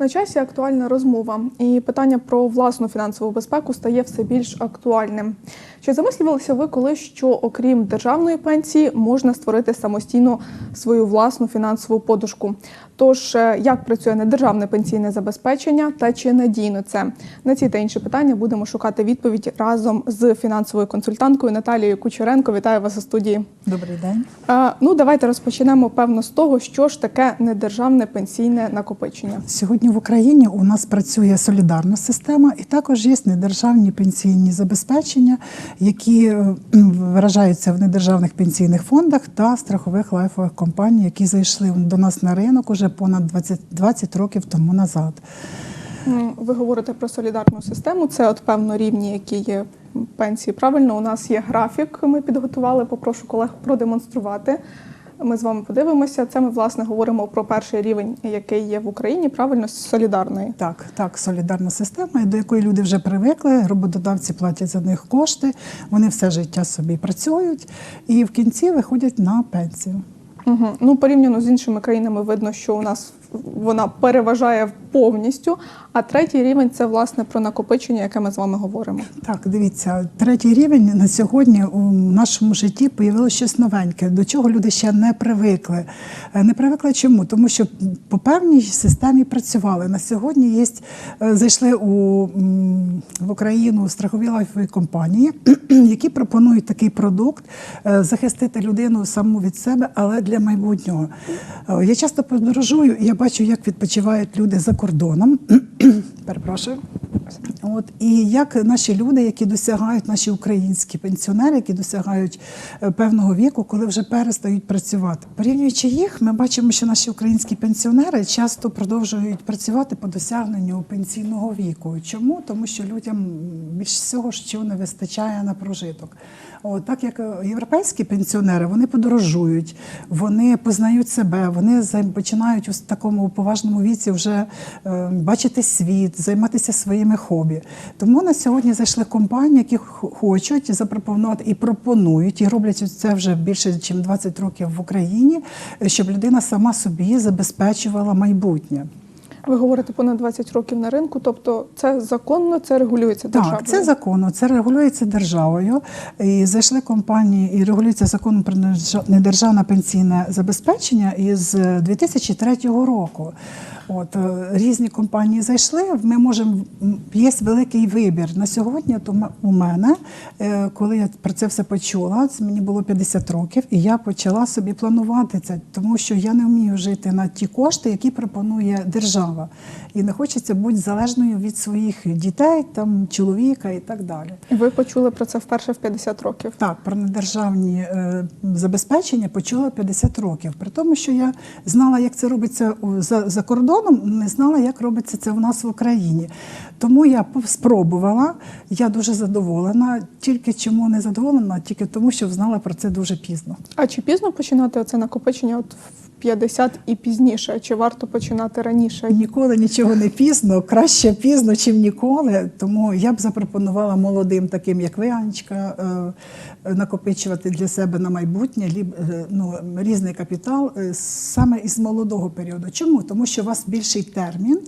На часі актуальна розмова, і питання про власну фінансову безпеку стає все більш актуальним. Чи замислювалися ви коли, що окрім державної пенсії можна створити самостійно свою власну фінансову подушку? Тож е, як працює недержавне пенсійне забезпечення та чи надійно це? На ці та інші питання будемо шукати відповідь разом з фінансовою консультанткою Наталією Кучеренко. Вітаю вас у студії. Добрий день. Е, Ну, давайте розпочнемо певно з того, що ж таке недержавне пенсійне накопичення. Сьогодні в Україні у нас працює солідарна система, і також є недержавні пенсійні забезпечення, які вражаються виражаються в недержавних пенсійних фондах та страхових лайфових компаній, які зайшли до нас на ринок уже понад 20, 20 років тому назад. Ви говорите про солідарну систему. Це от певно рівні, які є пенсії. Правильно, у нас є графік. Ми підготували. Попрошу колег продемонструвати. Ми з вами подивимося. Це ми власне говоримо про перший рівень, який є в Україні. Правильно солідарної. Так, так, солідарна система, до якої люди вже привикли, роботодавці платять за них кошти, вони все життя собі працюють і в кінці виходять на пенсію. Угу. Ну порівняно з іншими країнами, видно, що у нас вона переважає повністю. А третій рівень це власне про накопичення, яке ми з вами говоримо. Так, дивіться, третій рівень на сьогодні у нашому житті появилося щось новеньке, до чого люди ще не привикли. Е, Не привикли чому? Тому що по певній системі працювали. На сьогодні є, е, зайшли у, в Україну страхові лайфові компанії, які пропонують такий продукт е, захистити людину саму від себе, але для майбутнього. Я часто подорожую, і я бачу, як відпочивають люди за кордоном. Перепрошую. От і як наші люди, які досягають, наші українські пенсіонери, які досягають е, певного віку, коли вже перестають працювати. Порівнюючи їх, ми бачимо, що наші українські пенсіонери часто продовжують працювати по досягненню пенсійного віку. Чому? Тому що людям більш всього що не вистачає на прожиток. От, так як е, європейські пенсіонери, вони подорожують, вони познають себе, вони починають у такому поважному віці вже е, бачити світ, займатися своїми хобі. Тому на сьогодні зайшли компанії, які хочуть запропонувати і пропонують, і роблять це вже більше ніж 20 років в Україні, е, щоб людина сама собі забезпечувала майбутнє. Ви говорите понад 20 років на ринку, тобто це законно, це регулюється державою. Так, це законно, це регулюється державою. І зайшли компанії і регулюється законом про недержавне пенсійне забезпечення із 2003 року. От е, різні компанії зайшли. Ми можемо є великий вибір на сьогодні. То у мене, е, коли я про це все почула, це мені було 50 років, і я почала собі планувати це, тому що я не вмію жити на ті кошти, які пропонує держава, і не хочеться бути залежною від своїх дітей, там чоловіка і так далі. Ви почули про це вперше в 50 років. Так, про недержавні е, забезпечення почула 50 років. При тому, що я знала, як це робиться за, за кордоном, не знала, як робиться це у нас в Україні. Тому я спробувала, я дуже задоволена. Тільки чому не задоволена? Тільки тому, що знала про це дуже пізно. А чи пізно починати оце накопичення от в 50 і пізніше? Чи варто починати раніше? Ніколи нічого не пізно, краще пізно, чим ніколи. Тому я б запропонувала молодим, таким як ви, Анечка, е, накопичувати для себе на майбутнє е, ну, різний капітал е, саме із молодого періоду. Чому? Тому що у вас більший термін.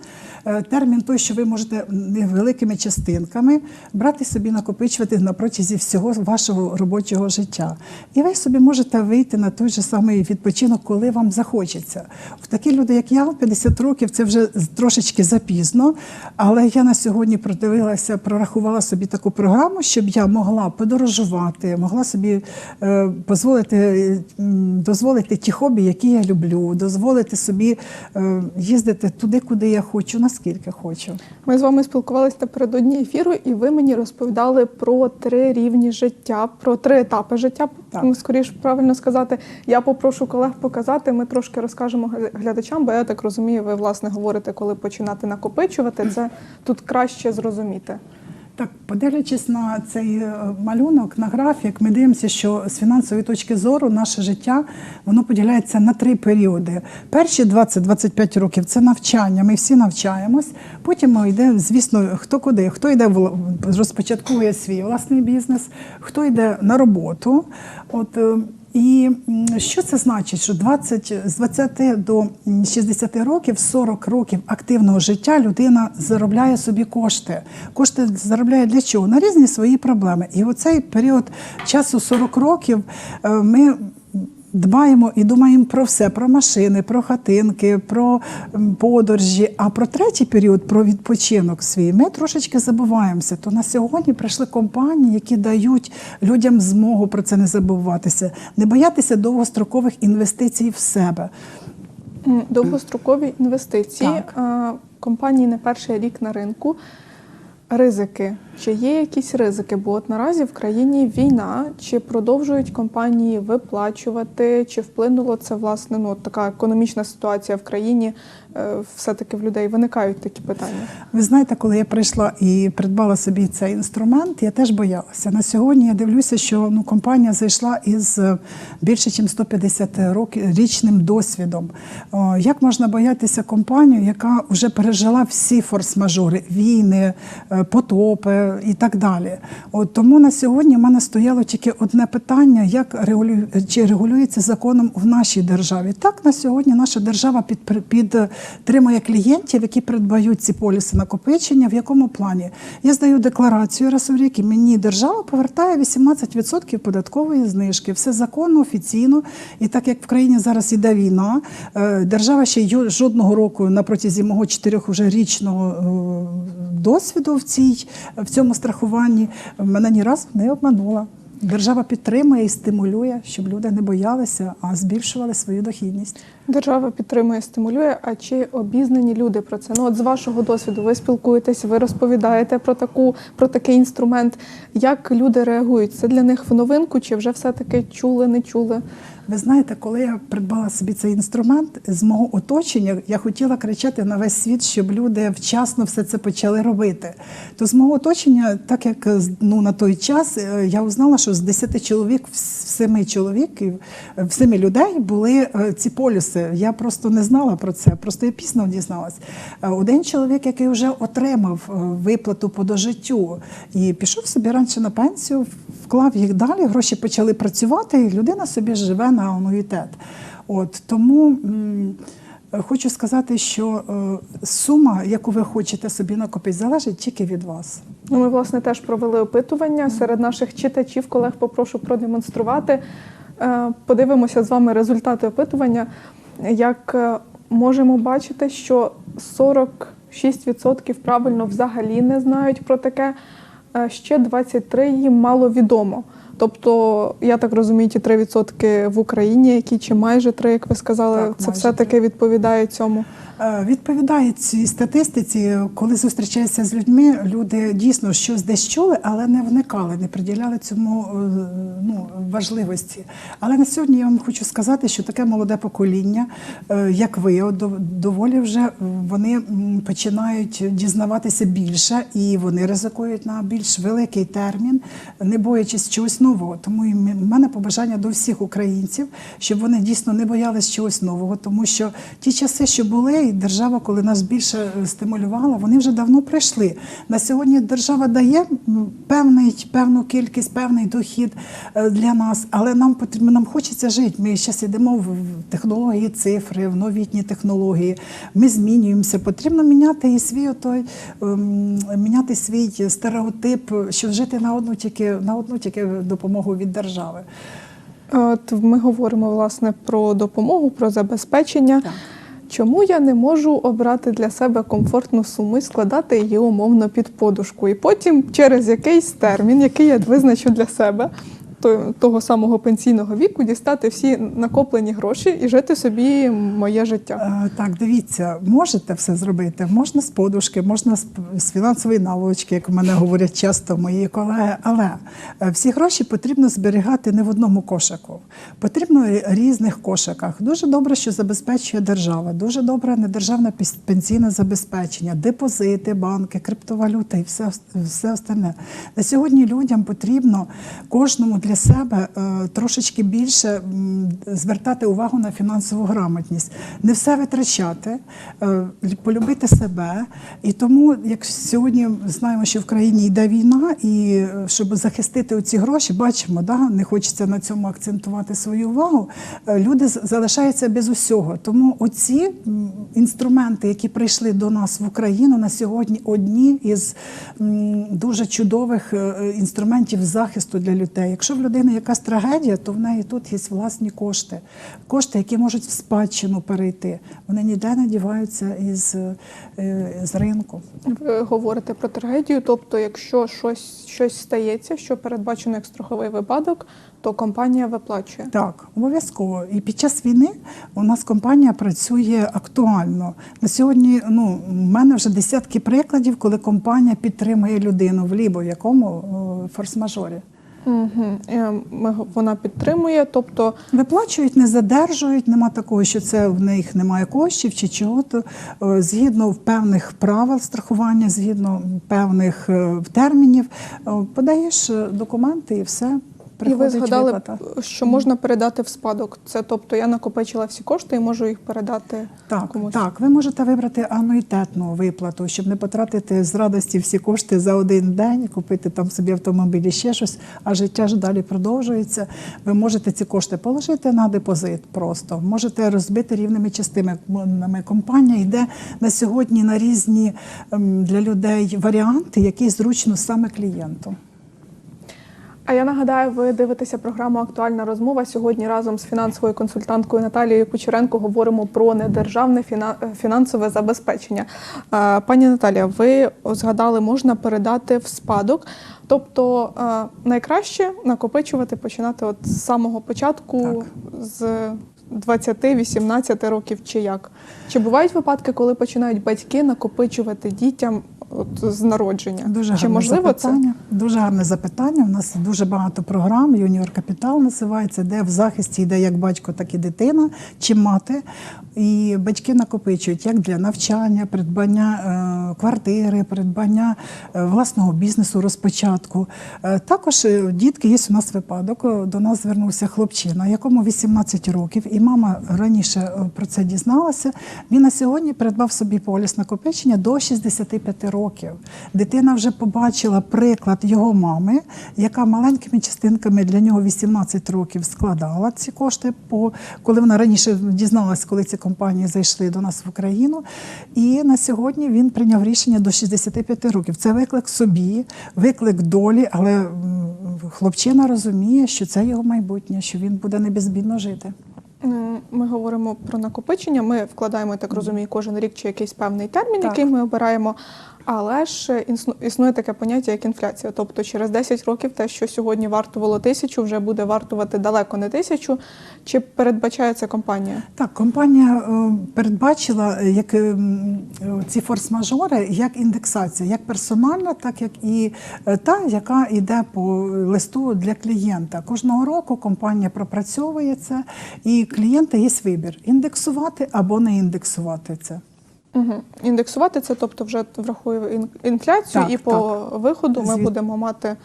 Термін той, що ви можете невеликими частинками брати собі, накопичувати на протязі всього вашого робочого життя. І ви собі можете вийти на той же самий відпочинок, коли вам захочеться. В такі люди, як я, в 50 років, це вже трошечки запізно. Але я на сьогодні продивилася, прорахувала собі таку програму, щоб я могла подорожувати, могла собі е, дозволити, м, дозволити ті хобі, які я люблю, дозволити собі е, їздити туди, куди я хочу, наскільки хочу. Ми з вами спілкувалися напередодні ефіру, і ви мені розповідали про три рівні життя, про три етапи життя. Так. Ну, скоріше правильно сказати. Я попрошу колег показати. Ми трошки розкажемо глядачам, бо я так розумію, ви власне говорите, коли починати накопичувати. Це тут краще зрозуміти. Так, подивлячись на цей е, малюнок, на графік, ми дивимося, що з фінансової точки зору наше життя воно поділяється на три періоди. Перші 20-25 років це навчання. Ми всі навчаємось. Потім ми йде, звісно, хто куди, хто йде в розпочатковує свій власний бізнес, хто йде на роботу. От е, І що це значить? Що 20, з 20 до м, 60 років, 40 років активного життя людина заробляє собі кошти. Кошти заробляє для чого? На різні свої проблеми. І оцей період часу 40 років е, ми. Дбаємо і думаємо про все: про машини, про хатинки, про подорожі. А про третій період, про відпочинок свій, ми трошечки забуваємося. То на сьогодні прийшли компанії, які дають людям змогу про це не забуватися, не боятися довгострокових інвестицій в себе. Довгострокові інвестиції. Так. Компанії не перший рік на ринку. Ризики. Чи є якісь ризики? Бо от наразі в країні війна, чи продовжують компанії виплачувати, чи вплинуло це власне ну така економічна ситуація в країні? Е, Все-таки в людей виникають такі питання. Ви знаєте, коли я прийшла і придбала собі цей інструмент, я теж боялася. На сьогодні я дивлюся, що ну, компанія зайшла із е, більше ніж 150 років річним досвідом. Як можна боятися компанію, яка вже пережила всі форс-мажори, війни, е, потопи і так далі? От тому на сьогодні в мене стояло тільки одне питання: як регулю... чи регулюється законом в нашій державі? Так, на сьогодні наша держава під, підтримує клієнтів, які придбають ці поліси накопичення. В якому плані? Я здаю декларацію раз у рік, і мені держава повертає 18% податкової знижки. Все законно, офіційно. І так як в країні зараз іде війна, е, держава ще жодного року на протязі мого чотирьох уже річного е, досвіду в цій в цьому страхуванні мене ні разу не обманула. Держава підтримує і стимулює, щоб люди не боялися, а збільшували свою дохідність. Держава підтримує, стимулює. А чи обізнані люди про це? Ну, от з вашого досвіду, ви спілкуєтесь, ви розповідаєте про таку про такий інструмент. Як люди реагують? Це для них в новинку, чи вже все-таки чули, не чули? Ви знаєте, коли я придбала собі цей інструмент з мого оточення, я хотіла кричати на весь світ, щоб люди вчасно все це почали робити. То з мого оточення, так як ну на той час, е, я узнала, що з 10 чоловік, в семи чоловіків, в семи людей були е, ці полюси. Я просто не знала про це, просто я пізно дізналась. Е, Один чоловік, який вже отримав е, виплату по дожиттю і пішов собі раніше на пенсію, вклав їх далі, гроші почали працювати, і людина собі живе на ануїтет. От тому. Хочу сказати, що е, сума, яку ви хочете собі накопити, залежить тільки від вас. Ну, ми, власне, теж провели опитування серед наших читачів, колег попрошу продемонструвати. Е, Подивимося з вами результати опитування. Як е, можемо бачити, що 46% правильно взагалі не знають про таке, ще 23% їм мало відомо. Тобто, я так розумію, ті 3% в Україні, які чи майже 3, як ви сказали, Так, це все-таки відповідає цьому. Е, Відповідає цій статистиці, коли зустрічаєшся з людьми, люди дійсно щось десь чули, але не вникали, не приділяли цьому е, ну, важливості. Але на сьогодні я вам хочу сказати, що таке молоде покоління, е, як ви, доволі вже вони починають дізнаватися більше і вони ризикують на більш великий термін, не боячись чогось нового. Тому і в мене побажання до всіх українців, щоб вони дійсно не боялись чогось нового, тому що ті часи, що були, і держава, коли нас більше е, стимулювала, вони вже давно пройшли. На сьогодні держава дає певний, певну кількість, певний дохід е, для нас, але нам потрібно, нам хочеться жити. Ми зараз йдемо в технології цифри, в новітні технології. Ми змінюємося. Потрібно міняти і свій отой, ем, міняти свій стереотип, що жити на одну тільки на одну тільки допомогу від держави. От ми говоримо власне про допомогу, про забезпечення. Так. Чому я не можу обрати для себе комфортну суму і складати її умовно під подушку? І потім через якийсь термін, який я визначу для себе, того самого пенсійного віку, дістати всі накоплені гроші і жити собі моє життя. Е, Так, дивіться, можете все зробити. Можна з подушки, можна з, фінансової наволочки, як у мене говорять часто мої колеги. Але е, всі гроші потрібно зберігати не в одному кошику. Потрібно в різних кошиках. Дуже добре, що забезпечує держава. Дуже добре недержавне пенсійне забезпечення, депозити, банки, криптовалюта і все, все остальне. На сьогодні людям потрібно кожному для для себе е, трошечки більше звертати увагу на фінансову грамотність, не все витрачати, е, полюбити себе. І тому, як сьогодні знаємо, що в країні йде війна, і е, щоб захистити ці гроші, бачимо, да, не хочеться на цьому акцентувати свою увагу. Люди залишаються без усього. Тому оці інструменти, які прийшли до нас в Україну на сьогодні, одні із дуже чудових інструментів захисту для людей. Якщо в людини якась трагедія, то в неї тут є власні кошти, кошти, які можуть в спадщину перейти. Вони ніде не діваються із, е, з ринку. Ви говорите про трагедію, тобто, якщо щось, щось стається, що передбачено як страховий випадок, то компанія виплачує. Так, обов'язково. І під час війни у нас компанія працює актуально. На сьогодні ну, в мене вже десятки прикладів, коли компанія підтримує людину в лібо, в якому форс-мажорі. Угу. Вона підтримує, тобто Виплачують, не задержують, нема такого, що це в них немає коштів чи чого-то. Е, Згідно певних правил страхування, згідно певних е, термінів, подаєш документи і все. І ви згадали, виплата. що можна передати в спадок. Це тобто я накопичила всі кошти і можу їх передати Так, комусь. так, ви можете вибрати ануїтетну виплату, щоб не потратити з радості всі кошти за один день, купити там собі автомобіль і ще щось, а життя ж далі продовжується. Ви можете ці кошти положити на депозит просто, можете розбити рівними частинами. Компанія йде на сьогодні на різні ем, для людей варіанти, які зручно саме клієнту. А я нагадаю, ви дивитеся програму Актуальна розмова. Сьогодні разом з фінансовою консультанткою Наталією Кучеренко говоримо про недержавне фіна- фінансове забезпечення. Е, Пані Наталія, ви згадали, можна передати в спадок. Тобто е, найкраще накопичувати починати от з самого початку, з 20-18 років чи як? Чи бувають випадки, коли починають батьки накопичувати дітям от, з народження? Дуже чи можливо це? запитання. Дуже гарне запитання. У нас дуже багато програм. Юніор Капітал називається, де в захисті йде як батько, так і дитина чи мати. І батьки накопичують як для навчання, придбання е, квартири, придбання е, власного бізнесу, розпочатку. Е, також дітки є у нас випадок. До нас звернувся хлопчина, якому 18 років, і мама раніше про це дізналася. Він на сьогодні придбав собі поліс накопичення до 65 років. Дитина вже побачила приклад його мами, яка маленькими частинками для нього 18 років складала ці кошти, по коли вона раніше дізналась, коли ці компанії зайшли до нас в Україну. І на сьогодні він прийняв рішення до 65 років. Це виклик собі, виклик долі, але хлопчина розуміє, що це його майбутнє, що він буде не безбідно жити. Ми говоримо про накопичення. Ми вкладаємо, я так розумію, кожен рік чи якийсь певний термін, Так. який ми обираємо. Але ж існує таке поняття, як інфляція. Тобто, через 10 років те, що сьогодні вартувало тисячу, вже буде вартувати далеко не тисячу. Чи передбачає це компанія? Так, компанія е, передбачила е, як е, е, ці форс-мажори як індексація, як персональна, так як і е, та, яка йде по листу для клієнта. Кожного року компанія пропрацьовує це, і клієнта є вибір індексувати або не індексувати це. Угу. Індексувати це, тобто, вже врахує ін- інфляцію, Так, і по виходу ми Звід- будемо мати.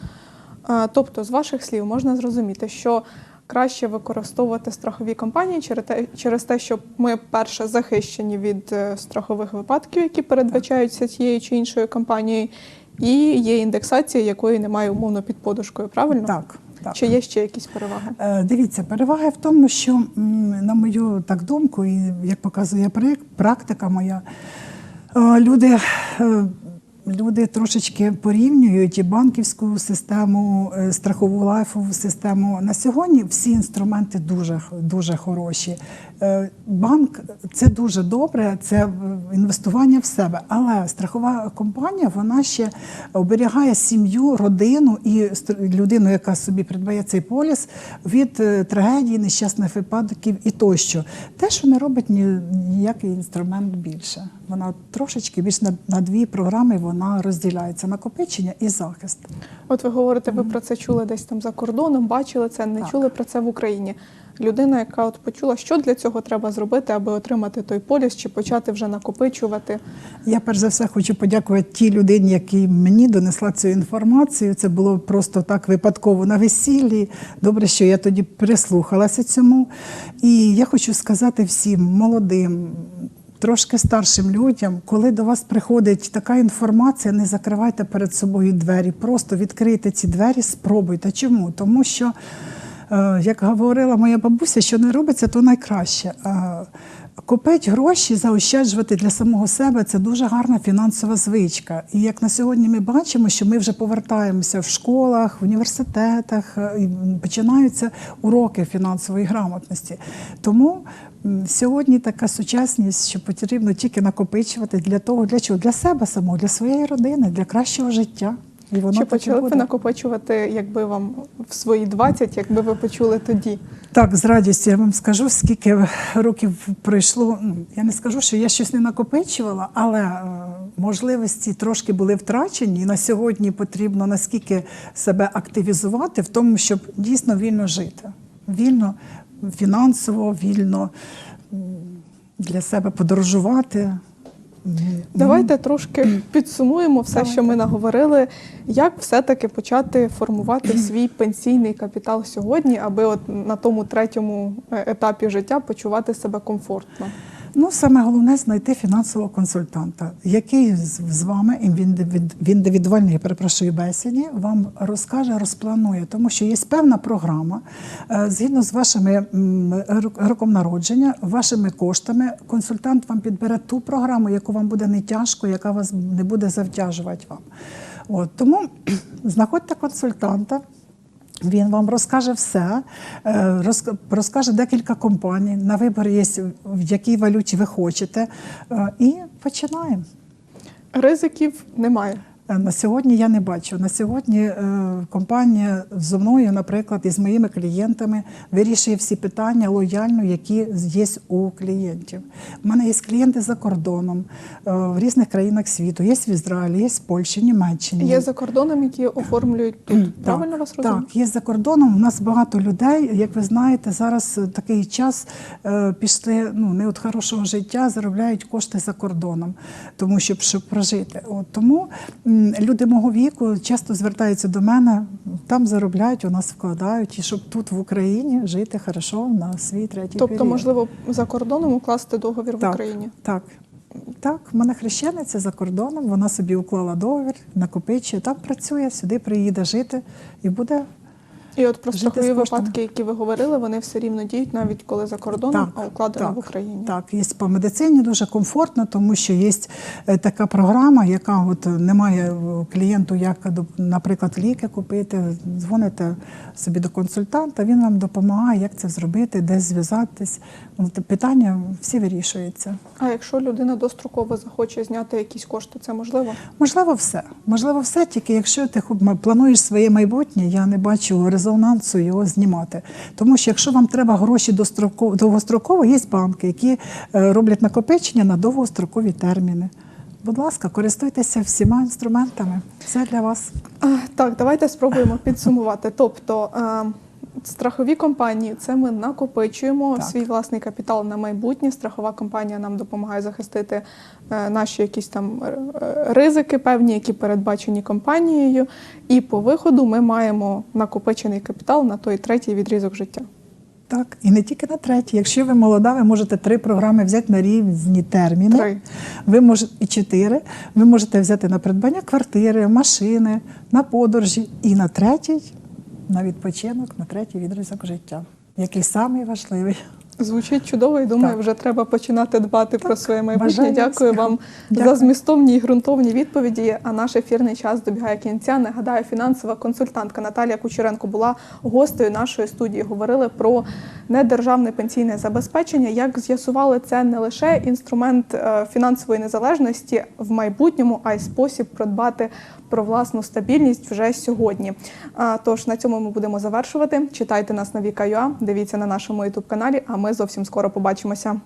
е, Тобто, з ваших слів можна зрозуміти, що краще використовувати страхові компанії через те, через те, що ми перше захищені від е, страхових випадків, які передбачаються тією чи іншою компанією, і є індексація, якої немає умовно під подушкою. Правильно? Так, так. Чи є ще якісь переваги? Е, Дивіться, перевага в тому, що, на мою так думку, і як показує проєкт, практика моя, е, люди. Люди трошечки порівнюють і банківську систему, е, страхову лайфову систему. На сьогодні всі інструменти дуже, дуже хороші. Е, Банк це дуже добре, це інвестування в себе. Але страхова компанія вона ще оберігає сім'ю, родину і людину, яка собі придбає цей поліс від е, трагедії, нещасних випадків і тощо. Те, що не робить ні, ніякий інструмент більше. Вона трошечки більш на, на дві програми вона розділяється накопичення і захист. От ви говорите, ви про це чули десь там за кордоном, бачили це, не Так. чули про це в Україні. людина, яка от почула, що для цього треба зробити, аби отримати той поліс, чи почати вже накопичувати. Я перш за все хочу подякувати тій людині, якій мені донесла цю інформацію. Це було просто так випадково на весіллі. Добре, що я тоді прислухалася цьому. І я хочу сказати всім молодим. Трошки старшим людям, коли до вас приходить така інформація, не закривайте перед собою двері. Просто відкрийте ці двері, спробуйте. Чому? Тому що, е, як говорила моя бабуся, що не робиться, то найкраще. Купити гроші, заощаджувати для самого себе це дуже гарна фінансова звичка. І як на сьогодні ми бачимо, що ми вже повертаємося в школах, в університетах, е, і починаються уроки фінансової грамотності. Тому сьогодні така сучасність, що потрібно тільки накопичувати для того, для чого? Для себе самого, для своєї родини, для кращого життя. І воно Чи почали б ви накопичувати, якби вам в свої 20, якби ви почули тоді? Так, з радістю я вам скажу, скільки років пройшло. Ну, я не скажу, що я щось не накопичувала, але е, можливості трошки були втрачені. І на сьогодні потрібно наскільки себе активізувати в тому, щоб дійсно вільно жити. Вільно, фінансово, вільно для себе подорожувати. Давайте трошки підсумуємо все, Давайте. що ми наговорили. Як все-таки почати формувати свій пенсійний капітал сьогодні, аби от на тому третьому е, етапі життя почувати себе комфортно? Ну, саме головне знайти фінансового консультанта, який з вами індивід- в індивідуальній, перепрошую, бесіді вам розкаже, розпланує, тому що є певна програма е, згідно з вашими роком народження, вашими коштами. Консультант вам підбере ту програму, яку вам буде не тяжко, яка вас не буде завтяжувати вам. От тому знаходьте консультанта. Він вам розкаже все, е, розкаже декілька компаній. На вибір є, в якій валюті ви хочете. Е, І починаємо. Ризиків немає. Е, На сьогодні я не бачу. На сьогодні е, компанія зі мною, наприклад, і з моїми клієнтами вирішує всі питання лояльно, які є у клієнтів. У мене є клієнти за кордоном е, в різних країнах світу. Є в Ізраїлі, є в Польщі, Німеччині. Є за кордоном, які оформлюють тут. Правильно вас розумію? Так, є за кордоном. У нас багато людей. Як ви знаєте, зараз такий час пішли ну не від хорошого життя, заробляють кошти за кордоном, тому щоб, щоб прожити. От тому люди мого віку часто звертаються до мене, там заробляють, у нас вкладають, і щоб тут в Україні жити хорошо на свій третій Тобто, період. можливо, за кордоном укласти договір в Україні. Так. Так, в мене хрещениця за кордоном, вона собі уклала договір, накопичує, там працює, сюди приїде жити і буде І от про Жити страхові коштами. випадки, які ви говорили, вони все рівно діють, навіть коли за кордоном, а укладено в Україні. Так, є по медицині дуже комфортно, тому що є е, така програма, яка от немає е, клієнту, як, наприклад, ліки купити. Дзвоните собі до консультанта, він вам допомагає, як це зробити, де зв'язатись. Питання всі вирішуються. А якщо людина достроково захоче зняти якісь кошти, це можливо? Можливо, все. Можливо, все, тільки якщо ти плануєш своє майбутнє, я не бачу резонансу його знімати. Тому що якщо вам треба гроші довгостроково, є банки, які е, роблять накопичення на довгострокові терміни. Будь ласка, користуйтеся всіма інструментами. Все для вас. Так, давайте спробуємо підсумувати. Тобто е, страхові компанії це ми накопичуємо Так. свій власний капітал на майбутнє. Страхова компанія нам допомагає захистити е, наші якісь там е, ризики, певні, які передбачені компанією. І по виходу ми маємо накопичений капітал на той третій відрізок життя. Так, і не тільки на третій. Якщо ви молода, ви можете три програми взяти на різні терміни. Три. Ви можете і чотири. Ви можете взяти на придбання квартири, машини, на подорожі і на третій, на відпочинок, на третій відрізок життя, який самий важливий. Звучить чудово і думаю, Так. вже треба починати дбати про своє майбутнє. Бажаю Дякую вам Дякую. за змістовні і ґрунтовні відповіді. А наш ефірний час добігає кінця. Нагадаю, фінансова консультантка Наталія Кучеренко була гостею нашої студії. Говорили про недержавне пенсійне забезпечення. Як з'ясували, це не лише інструмент е, фінансової незалежності в майбутньому, а й спосіб придбати про власну стабільність вже сьогодні. Тож на цьому ми будемо завершувати. Читайте нас на Віка.ua, дивіться на нашому ютуб каналі. А ми зовсім скоро побачимося.